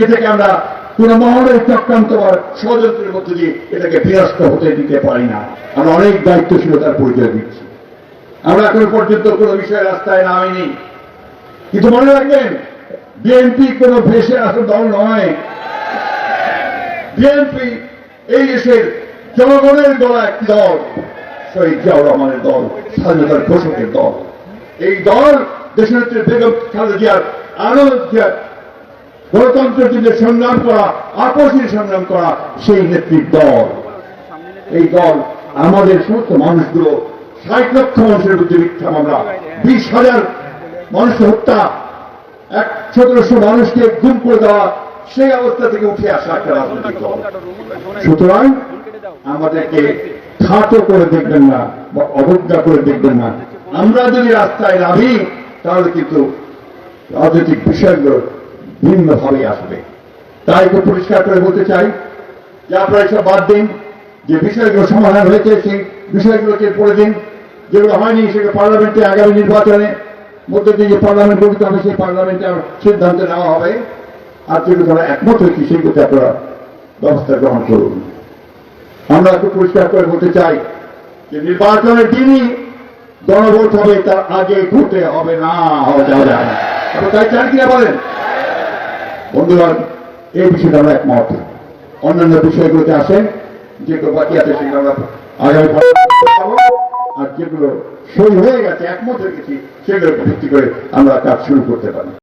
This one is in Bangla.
এ থেকে আমরা কোন মহলের চক্রান্ত বা ষড়যন্ত্রের মধ্যে দিয়ে এটাকে বিনষ্ট হতে দিতে পারি না। আমরা অনেক দায়িত্বশীলতার পরিচয় দিচ্ছি। আমরা এখন পর্যন্ত কোনো বিষয়ে রাস্তায় নামিনি। কিন্তু মনে রাখবেন, বিএনপি কোন ভেসে আসা দল নয়। বিএনপি এই দেশের জনগণের দল একটি দল, শহীদ জিয়াউর রহমানের দল, স্বাধীনতার ঘোষকের দল। এই দল দেশনেত্রী বেগম খালেদা জিয়ার আনন্দ গণতন্ত্রের জন্য সংগ্রাম করা আপসী সংগ্রাম করা, সেই নেত্রীর দল। এই দল আমাদের সমস্ত মানুষগুলো, ষাট লক্ষ মানুষের বিরুদ্ধে মিথ্যা মামলা, বিশ হাজার মানুষ হত্যা, এক সতেরোশো মানুষকে গুম করে দেওয়া, সেই অবস্থা থেকে উঠে আসা একটা রাজনৈতিক দল। সুতরাং আমাদেরকে খাটো করে দেখবেন না বা অবজ্ঞা করে দেখবেন না। আমরা যদি রাস্তায় নামি, তাহলে কিন্তু রাজনৈতিক বিষয়গুলো ভিন্নভাবে আসবে। তাই তো পরিষ্কার করে বলতে চাই যে আপনারা এসব বাদ দিন, যে বিষয়গুলো সমাধান হয়েছে সেই বিষয়গুলোকে পড়ে দিন। যেগুলো হয়নি সেগুলো পার্লামেন্টে আগামী নির্বাচনে, মধ্যে দিয়ে যে পার্লামেন্ট গঠিত হবে, সেই পার্লামেন্টে সিদ্ধান্ত নেওয়া হবে। আর যেগুলো তারা একমত হয়েছে সেগুলোতে আপনারা ব্যবস্থা গ্রহণ করুন। আমরা একটু পরিষ্কার করে বলতে চাই যে নির্বাচনের দিনই গণভোট হবে, তার আগে ঘটে হবে, না হওয়া যায় না। তাই চান কিনা বলেন? বন্ধুগণ এই বিষয়টা আমরা একমত। অন্যান্য বিষয়গুলোতে আসে, যেগুলো বাকি আছে সেগুলো আমরা আগামী আর যেগুলো সই হয়ে গেছে, একমত হয়ে গেছি, সেগুলোর ভিত্তি করে আমরা কাজ শুরু করতে পারি।